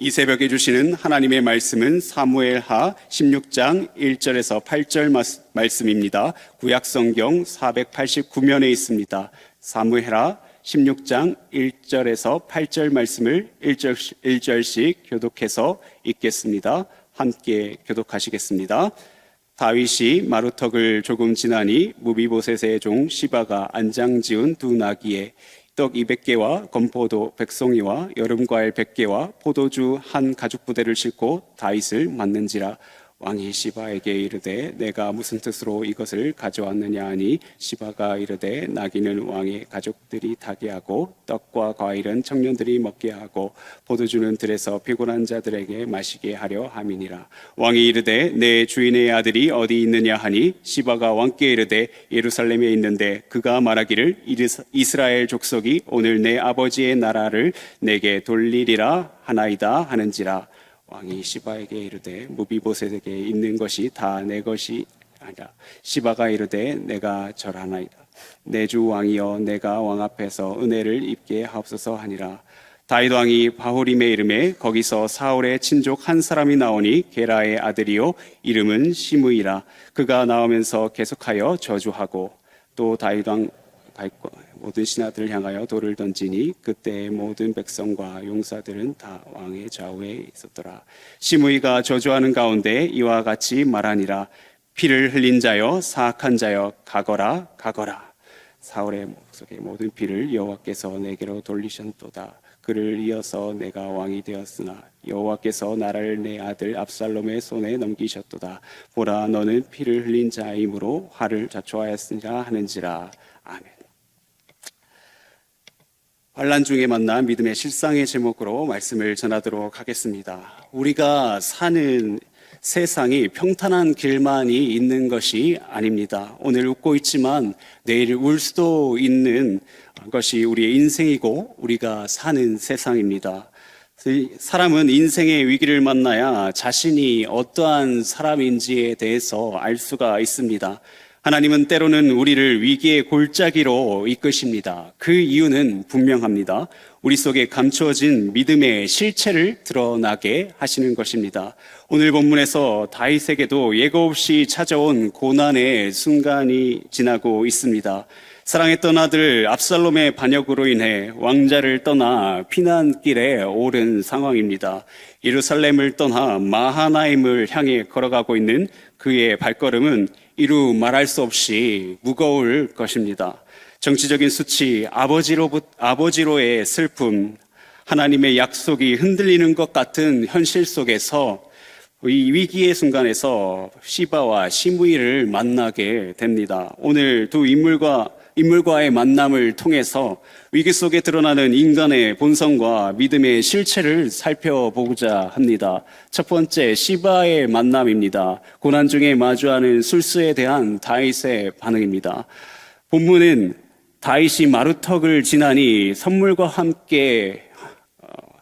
이 새벽에 주시는 하나님의 말씀은 사무엘하 16장 1절에서 8절 마스- 말씀입니다. 구약 성경 489면에 있습니다. 사무엘하 16장 1절에서 8절 말씀을 1절, 1절씩 교독해서 읽겠습니다. 함께 교독하시겠습니다. 다윗이 마루턱을 조금 지나니 무비보셋의 종 시바가 안장 지은 두 나귀에 떡 200개와 건포도 백송이와 여름과일 100개와 포도주 한 가죽 부대를 싣고 다윗을 맞는지라 왕이 시바에게 이르되 내가 무슨 뜻으로 이것을 가져왔느냐 하니 시바가 이르되 나귀는 왕의 가족들이 타게 하고 떡과 과일은 청년들이 먹게 하고 포도주는 들에서 피곤한 자들에게 마시게 하려 함이니라. 왕이 이르되 내 주인의 아들이 어디 있느냐 하니 시바가 왕께 이르되 예루살렘에 있는데 그가 말하기를 이스라엘 족속이 오늘 내 아버지의 나라를 내게 돌리리라 하나이다 하는지라 왕이 시바에게 이르되 무비보셋에게 있는 것이 다 내 것이 아니라 시바가 이르되 내가 절하나이다. 내 주 왕이여 내가 왕 앞에서 은혜를 입게 하옵소서 하니라. 다윗 왕이 바호림의 이름에 거기서 사울의 친족 한 사람이 나오니 게라의 아들이요 이름은 시므이라. 그가 나오면서 계속하여 저주하고 또 다윗 왕 모든 신하들을 향하여 돌을 던지니 그때 모든 백성과 용사들은 다 왕의 좌우에 있었더라. 시므이가 저주하는 가운데 이와 같이 말하니라 피를 흘린 자여 사악한 자여 가거라 가거라 사울의 목속의 모든 피를 여호와께서 내게로 돌리셨도다. 그를 이어서 내가 왕이 되었으나 여호와께서 나라를 내 아들 압살롬의 손에 넘기셨도다. 보라 너는 피를 흘린 자이므로 화를 자초하였으니라 하는지라. 아멘. 환란 중에 만난 믿음의 실상의 제목으로 말씀을 전하도록 하겠습니다. 우리가 사는 세상이 평탄한 길만이 있는 것이 아닙니다. 오늘 웃고 있지만 내일 울 수도 있는 것이 우리의 인생이고 우리가 사는 세상입니다. 사람은 인생의 위기를 만나야 자신이 어떠한 사람인지에 대해서 알 수가 있습니다. 하나님은 때로는 우리를 위기의 골짜기로 이끄십니다. 그 이유는 분명합니다. 우리 속에 감추어진 믿음의 실체를 드러나게 하시는 것입니다. 오늘 본문에서 다윗에게도 예고 없이 찾아온 고난의 순간이 지나고 있습니다. 사랑했던 아들 압살롬의 반역으로 인해 왕자를 떠나 피난길에 오른 상황입니다. 예루살렘을 떠나 마하나임을 향해 걸어가고 있는 그의 발걸음은 이루 말할 수 없이 무거울 것입니다. 정치적인 수치, 아버지로, 아버지로의 슬픔, 하나님의 약속이 흔들리는 것 같은 현실 속에서 이 위기의 순간에서 시바와 시무이를 만나게 됩니다. 오늘 두 인물과 인물과의 만남을 통해서 위기 속에 드러나는 인간의 본성과 믿음의 실체를 살펴보고자 합니다. 첫 번째 시바의 만남입니다. 고난 중에 마주하는 술수에 대한 다윗의 반응입니다. 본문은 다윗이 마루턱을 지나니 선물과 함께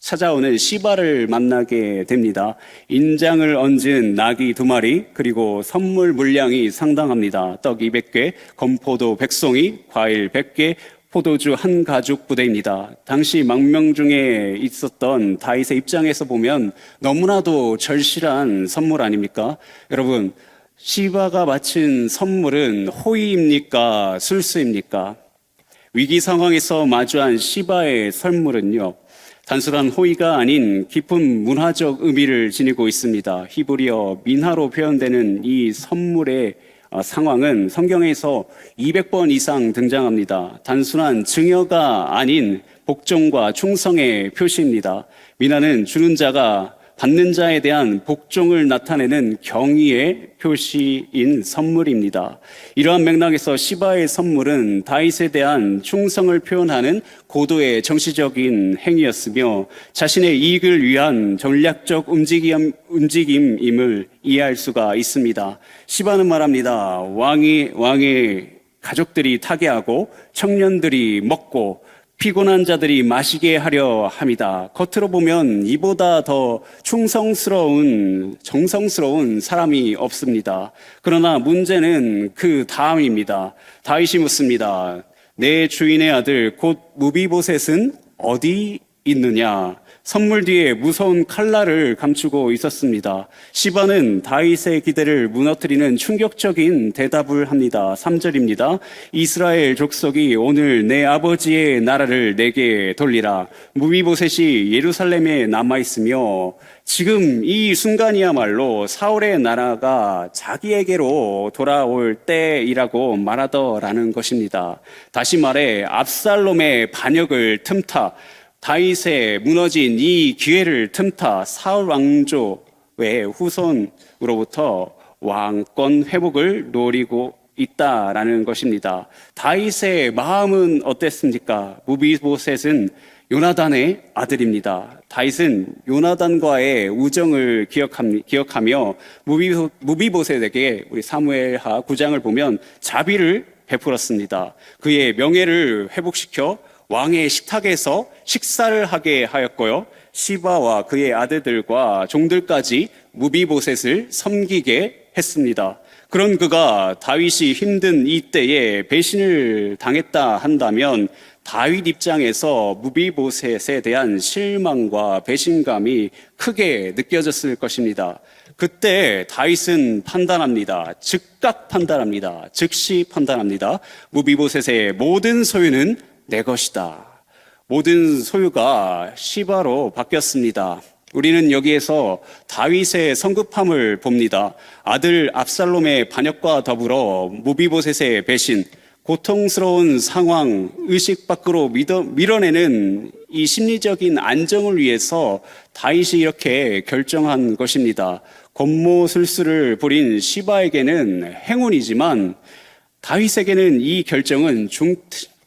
찾아오는 시바를 만나게 됩니다. 인장을 얹은 낙이 두 마리, 그리고 선물 물량이 상당합니다. 떡 200개, 건포도 100송이, 과일 100개, 포도주 한 가죽 부대입니다. 당시 망명 중에 있었던 다윗의 입장에서 보면 너무나도 절실한 선물 아닙니까? 여러분, 시바가 바친 선물은 호의입니까? 술수입니까? 위기 상황에서 마주한 시바의 선물은요, 단순한 호의가 아닌 깊은 문화적 의미를 지니고 있습니다. 히브리어 민하로 표현되는 이 선물의 어, 상황은 성경에서 200번 이상 등장합니다. 단순한 증여가 아닌 복종과 충성의 표시입니다. 민하는 주는 자가 받는 자에 대한 복종을 나타내는 경의의 표시인 선물입니다. 이러한 맥락에서 시바의 선물은 다윗에 대한 충성을 표현하는 고도의 정치적인 행위였으며 자신의 이익을 위한 전략적 움직임, 움직임임을 이해할 수가 있습니다. 시바는 말합니다. 왕이, 왕의 가족들이 타게 하고 청년들이 먹고 피곤한 자들이 마시게 하려 합니다. 겉으로 보면 이보다 더 충성스러운, 정성스러운 사람이 없습니다. 그러나 문제는 그 다음입니다. 다윗이 묻습니다. 내 주인의 아들 곧 무비보셋은 어디 있느냐? 선물 뒤에 무서운 칼날을 감추고 있었습니다. 시바는 다윗의 기대를 무너뜨리는 충격적인 대답을 합니다. 3절입니다. 이스라엘 족속이 오늘 내 아버지의 나라를 내게 돌리라. 무비보셋이 예루살렘에 남아 있으며 지금 이 순간이야말로 사울의 나라가 자기에게로 돌아올 때이라고 말하더라는 것입니다. 다시 말해 압살롬의 반역을 틈타 다윗의 무너진 이 기회를 틈타 사울 왕조의 후손으로부터 왕권 회복을 노리고 있다라는 것입니다. 다윗의 마음은 어땠습니까? 무비보셋은 요나단의 아들입니다. 다윗은 요나단과의 우정을 기억하며 무비보- 무비보셋에게 우리 사무엘하 9장을 보면 자비를 베풀었습니다. 그의 명예를 회복시켜 왕의 식탁에서 식사를 하게 하였고요. 시바와 그의 아들들과 종들까지 무비보셋을 섬기게 했습니다. 그런 그가 다윗이 힘든 이 때에 배신을 당했다 한다면 다윗 입장에서 무비보셋에 대한 실망과 배신감이 크게 느껴졌을 것입니다. 그때 다윗은 판단합니다. 즉각 판단합니다. 즉시 판단합니다. 무비보셋의 모든 소유는 내 것이다. 모든 소유가 시바로 바뀌었습니다. 우리는 여기에서 다윗의 성급함을 봅니다. 아들 압살롬의 반역과 더불어 무비보셋의 배신, 고통스러운 상황, 의식 밖으로 밀어, 밀어내는 이 심리적인 안정을 위해서 다윗이 이렇게 결정한 것입니다. 권모술수를 부린 시바에게는 행운이지만 다윗에게는 이 결정은 중,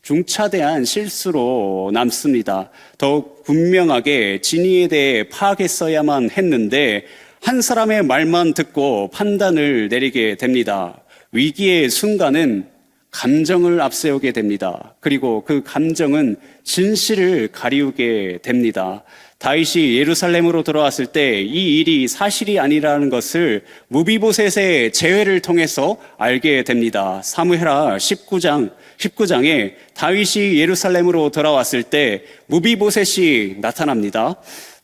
중차대한 실수로 남습니다. 더욱 분명하게 진위에 대해 파악했어야만 했는데 한 사람의 말만 듣고 판단을 내리게 됩니다. 위기의 순간은 감정을 앞세우게 됩니다. 그리고 그 감정은 진실을 가리우게 됩니다. 다윗이 예루살렘으로 돌아왔을 때 이 일이 사실이 아니라는 것을 무비보셋의 재회를 통해서 알게 됩니다. 사무헤라 19장 19장에 다윗이 예루살렘으로 돌아왔을 때 무비보셋이 나타납니다.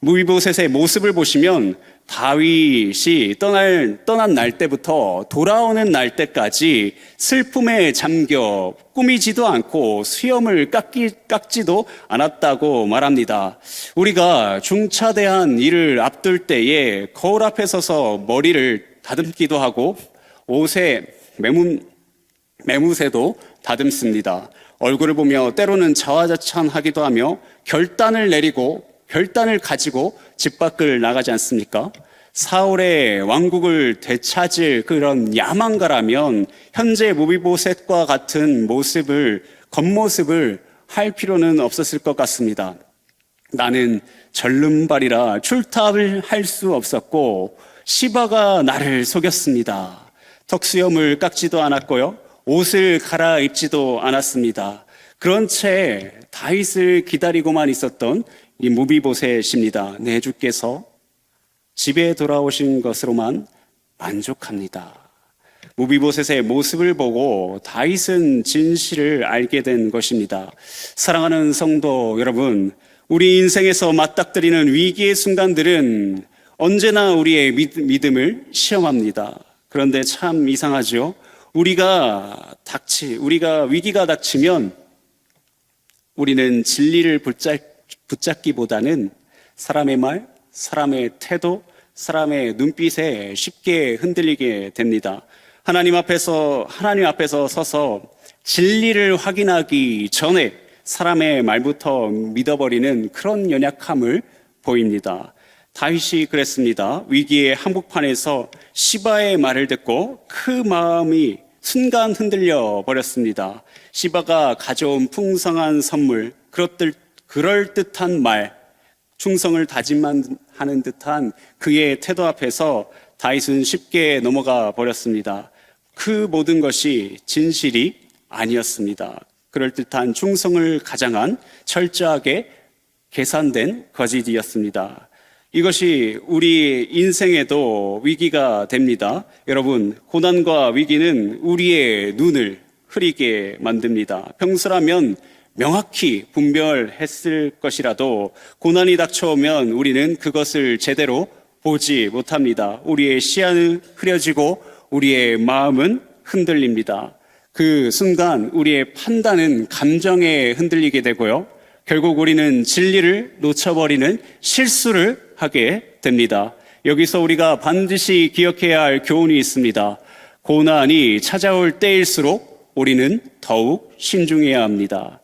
무비보셋의 모습을 보시면 다윗이 떠날, 떠난 날 때부터 돌아오는 날 때까지 슬픔에 잠겨 꾸미지도 않고 수염을 깎기, 깎지도 않았다고 말합니다. 우리가 중차대한 일을 앞둘 때에 거울 앞에 서서 머리를 다듬기도 하고 옷에 매문, 매무새도 다듬습니다. 얼굴을 보며 때로는 자화자찬하기도 하며 결단을 내리고 결단을 가지고 집 밖을 나가지 않습니까? 사울의 왕국을 되찾을 그런 야망가라면 현재 무비보셋과 같은 모습을 겉모습을 할 필요는 없었을 것 같습니다. 나는 절름발이라 출탑을 할 수 없었고 시바가 나를 속였습니다. 턱수염을 깎지도 않았고요. 옷을 갈아입지도 않았습니다. 그런 채 다윗을 기다리고만 있었던 이 무비보셋입니다. 내 주께서 집에 돌아오신 것으로만 만족합니다. 무비보셋의 모습을 보고 다윗은 진실을 알게 된 것입니다. 사랑하는 성도 여러분, 우리 인생에서 맞닥뜨리는 위기의 순간들은 언제나 우리의 믿음을 시험합니다. 그런데 참 이상하죠. 우리가 닥치, 우리가 위기가 닥치면 우리는 진리를 붙잡, 붙잡기보다는 사람의 말, 사람의 태도, 사람의 눈빛에 쉽게 흔들리게 됩니다. 하나님 앞에서, 하나님 앞에서 서서 진리를 확인하기 전에 사람의 말부터 믿어버리는 그런 연약함을 보입니다. 다윗이 그랬습니다. 위기의 한복판에서 시바의 말을 듣고 그 마음이 순간 흔들려 버렸습니다. 시바가 가져온 풍성한 선물, 그렇들, 그럴듯한 말, 충성을 다짐하는 듯한 그의 태도 앞에서 다윗은 쉽게 넘어가 버렸습니다. 그 모든 것이 진실이 아니었습니다. 그럴듯한 충성을 가장한 철저하게 계산된 거짓이었습니다. 이것이 우리 인생에도 위기가 됩니다. 여러분, 고난과 위기는 우리의 눈을 흐리게 만듭니다. 평소라면 명확히 분별했을 것이라도 고난이 닥쳐오면 우리는 그것을 제대로 보지 못합니다. 우리의 시야는 흐려지고 우리의 마음은 흔들립니다. 그 순간 우리의 판단은 감정에 흔들리게 되고요. 결국 우리는 진리를 놓쳐버리는 실수를 하게 됩니다. 여기서 우리가 반드시 기억해야 할 교훈이 있습니다. 고난이 찾아올 때일수록 우리는 더욱 신중해야 합니다.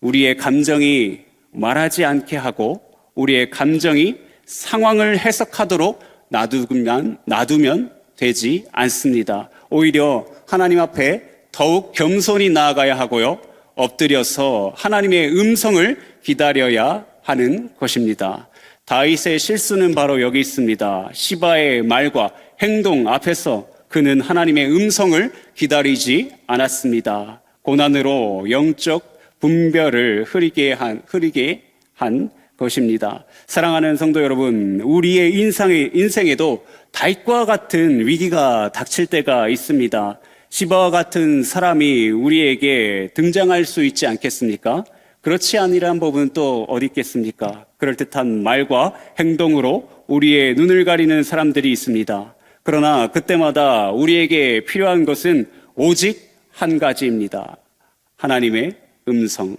우리의 감정이 말하지 않게 하고 우리의 감정이 상황을 해석하도록 놔두면, 놔두면 되지 않습니다. 오히려 하나님 앞에 더욱 겸손히 나아가야 하고요. 엎드려서 하나님의 음성을 기다려야 하는 것입니다. 다윗의 실수는 바로 여기 있습니다. 시바의 말과 행동 앞에서 그는 하나님의 음성을 기다리지 않았습니다. 고난으로 영적 분별을 흐리게 한, 흐리게 한 것입니다. 사랑하는 성도 여러분, 우리의 인상의, 인생에도 다윗과 같은 위기가 닥칠 때가 있습니다. 시바와 같은 사람이 우리에게 등장할 수 있지 않겠습니까? 그렇지 아니란 법은 또 어디 있겠습니까? 그럴듯한 말과 행동으로 우리의 눈을 가리는 사람들이 있습니다. 그러나 그때마다 우리에게 필요한 것은 오직 한 가지입니다. 하나님의 음성.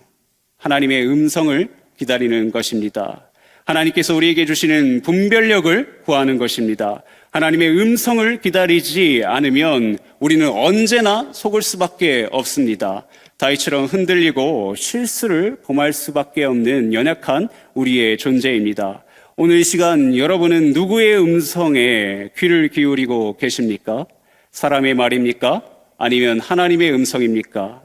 하나님의 음성을 기다리는 것입니다. 하나님께서 우리에게 주시는 분별력을 구하는 것입니다. 하나님의 음성을 기다리지 않으면 우리는 언제나 속을 수밖에 없습니다. 다이처럼 흔들리고 실수를 범할 수밖에 없는 연약한 우리의 존재입니다. 오늘 이 시간 여러분은 누구의 음성에 귀를 기울이고 계십니까? 사람의 말입니까? 아니면 하나님의 음성입니까?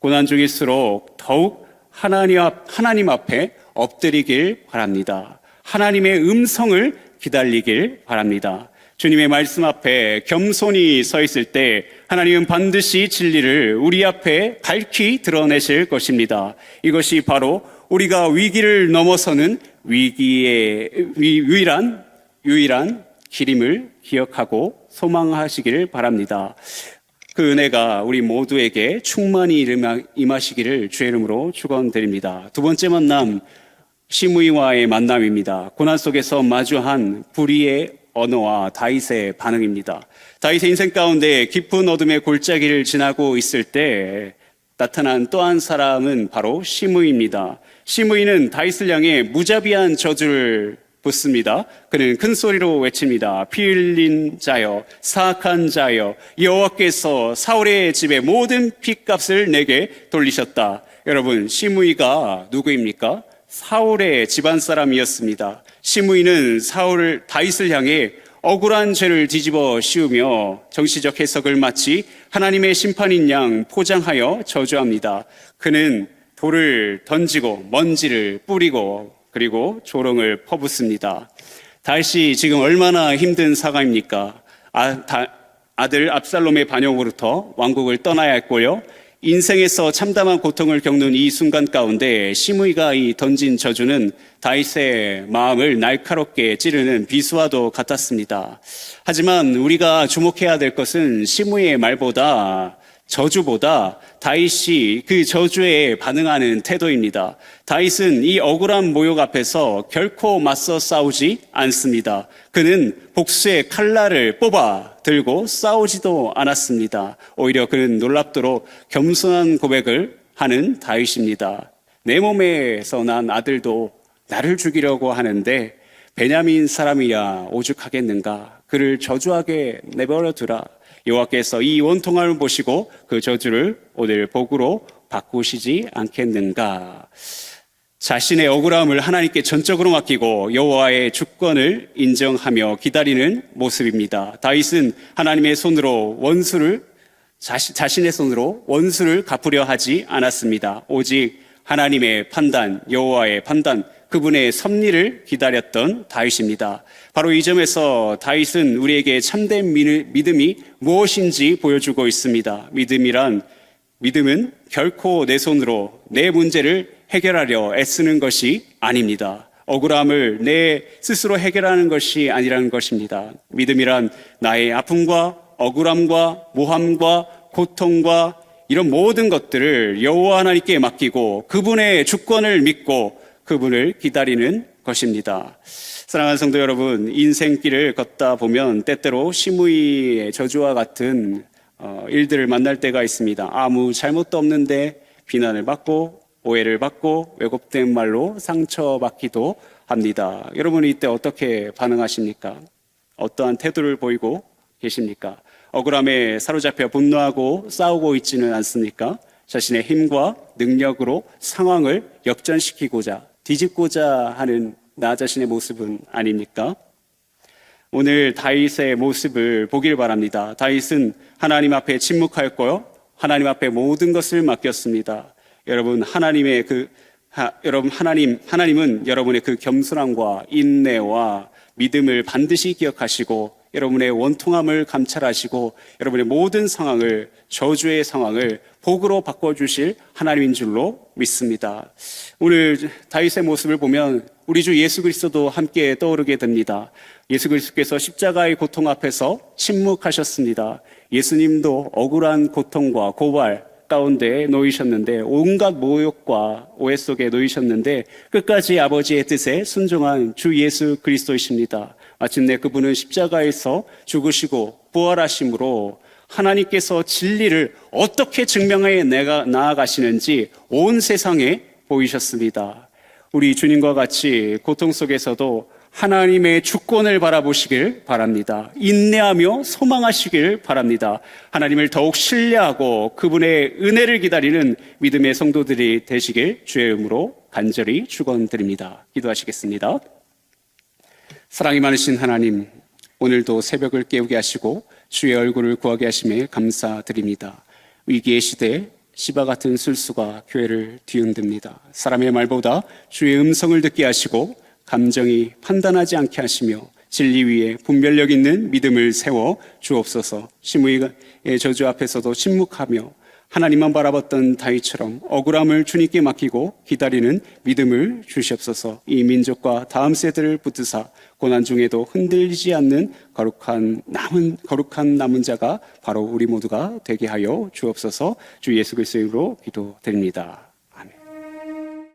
고난 중일수록 더욱 하나님, 앞, 하나님 앞에 엎드리길 바랍니다. 하나님의 음성을 기다리길 바랍니다. 주님의 말씀 앞에 겸손히 서 있을 때 하나님은 반드시 진리를 우리 앞에 밝히 드러내실 것입니다. 이것이 바로 우리가 위기를 넘어서는 위기의 위, 유일한 유일한 길임을 기억하고 소망하시기를 바랍니다. 그 은혜가 우리 모두에게 충만히 임하시기를 주의 이름으로 축원드립니다. 두 번째 만남 시므이와의 만남입니다. 고난 속에서 마주한 불의의 언어와 다윗의 반응입니다. 다윗의 인생 가운데 깊은 어둠의 골짜기를 지나고 있을 때 나타난 또 한 사람은 바로 시므이입니다. 시므이는 다윗을 향해 무자비한 저주를 붙습니다. 그는 큰 소리로 외칩니다. 피 흘린 자여, 사악한 자여, 여호와께서 사울의 집에 모든 핏값을 내게 돌리셨다. 여러분, 시므이가 누구입니까? 사울의 집안 사람이었습니다. 시므이는 사울을 다윗을 향해 억울한 죄를 뒤집어 씌우며 정치적 해석을 마치 하나님의 심판인 양 포장하여 저주합니다. 그는 돌을 던지고 먼지를 뿌리고 그리고 조롱을 퍼붓습니다. 다윗이 지금 얼마나 힘든 사가입니까? 아, 다, 아들 압살롬의 반역으로부터 왕국을 떠나야 했고요. 인생에서 참담한 고통을 겪는 이 순간 가운데 시므이가 이 던진 저주는 다윗의 마음을 날카롭게 찌르는 비수와도 같았습니다. 하지만 우리가 주목해야 될 것은 시므이의 말보다 저주보다 다윗이 그 저주에 반응하는 태도입니다. 다윗은 이 억울한 모욕 앞에서 결코 맞서 싸우지 않습니다. 그는 복수의 칼날을 뽑아 들고 싸우지도 않았습니다. 오히려 그는 놀랍도록 겸손한 고백을 하는 다윗입니다. 내 몸에서 난 아들도 나를 죽이려고 하는데 베냐민 사람이야 오죽하겠는가 그를 저주하게 내버려 두라 여호와께서 이 원통함을 보시고 그 저주를 오늘 복으로 바꾸시지 않겠는가? 자신의 억울함을 하나님께 전적으로 맡기고 여호와의 주권을 인정하며 기다리는 모습입니다. 다윗은 하나님의 손으로 원수를 자신, 자신의 손으로 원수를 갚으려 하지 않았습니다. 오직 하나님의 판단, 여호와의 판단, 그분의 섭리를 기다렸던 다윗입니다. 바로 이 점에서 다윗은 우리에게 참된 믿음이 무엇인지 보여주고 있습니다. 믿음이란 믿음은 결코 내 손으로 내 문제를 해결하려 애쓰는 것이 아닙니다. 억울함을 내 스스로 해결하는 것이 아니라는 것입니다. 믿음이란 나의 아픔과 억울함과 모함과 고통과 이런 모든 것들을 여호와 하나님께 맡기고 그분의 주권을 믿고 그분을 기다리는 것입니다. 사랑하는 성도 여러분, 인생길을 걷다 보면 때때로 시무이의 저주와 같은 어, 일들을 만날 때가 있습니다. 아무 잘못도 없는데 비난을 받고 오해를 받고 왜곡된 말로 상처받기도 합니다. 여러분은 이때 어떻게 반응하십니까? 어떠한 태도를 보이고 계십니까? 억울함에 사로잡혀 분노하고 싸우고 있지는 않습니까? 자신의 힘과 능력으로 상황을 역전시키고자 뒤집고자 하는 나 자신의 모습은 아닙니까? 오늘 다윗의 모습을 보길 바랍니다. 다윗은 하나님 앞에 침묵하였고요. 하나님 앞에 모든 것을 맡겼습니다. 여러분 하나님의 그 하, 여러분 하나님 하나님은 여러분의 그 겸손함과 인내와 믿음을 반드시 기억하시고 여러분의 원통함을 감찰하시고 여러분의 모든 상황을 저주의 상황을 복으로 바꿔 주실 하나님인 줄로 믿습니다. 오늘 다윗의 모습을 보면 우리 주 예수 그리스도도 함께 떠오르게 됩니다. 예수 그리스도께서 십자가의 고통 앞에서 침묵하셨습니다. 예수님도 억울한 고통과 고발 가운데 놓이셨는데 온갖 모욕과 오해 속에 놓이셨는데 끝까지 아버지의 뜻에 순종한 주 예수 그리스도이십니다. 마침내 그분은 십자가에서 죽으시고 부활하심으로 하나님께서 진리를 어떻게 증명해 내가 나아가시는지 온 세상에 보이셨습니다. 우리 주님과 같이 고통 속에서도 하나님의 주권을 바라보시길 바랍니다. 인내하며 소망하시길 바랍니다. 하나님을 더욱 신뢰하고 그분의 은혜를 기다리는 믿음의 성도들이 되시길 주의 이름으로 간절히 축원드립니다. 기도하시겠습니다. 사랑이 많으신 하나님, 오늘도 새벽을 깨우게 하시고 주의 얼굴을 구하게 하심에 감사드립니다. 위기의 시대 시바 같은 술수가 교회를 뒤흔듭니다. 사람의 말보다 주의 음성을 듣게 하시고 감정이 판단하지 않게 하시며 진리 위에 분별력 있는 믿음을 세워 주옵소서. 시므이의 저주 앞에서도 침묵하며 하나님만 바라봤던 다윗처럼 억울함을 주님께 맡기고 기다리는 믿음을 주시옵소서. 이 민족과 다음 세대를 붙드사 고난 중에도 흔들리지 않는 거룩한 남은 거룩한 남은 자가 바로 우리 모두가 되게 하여 주옵소서. 주 예수 그리스도로 기도드립니다.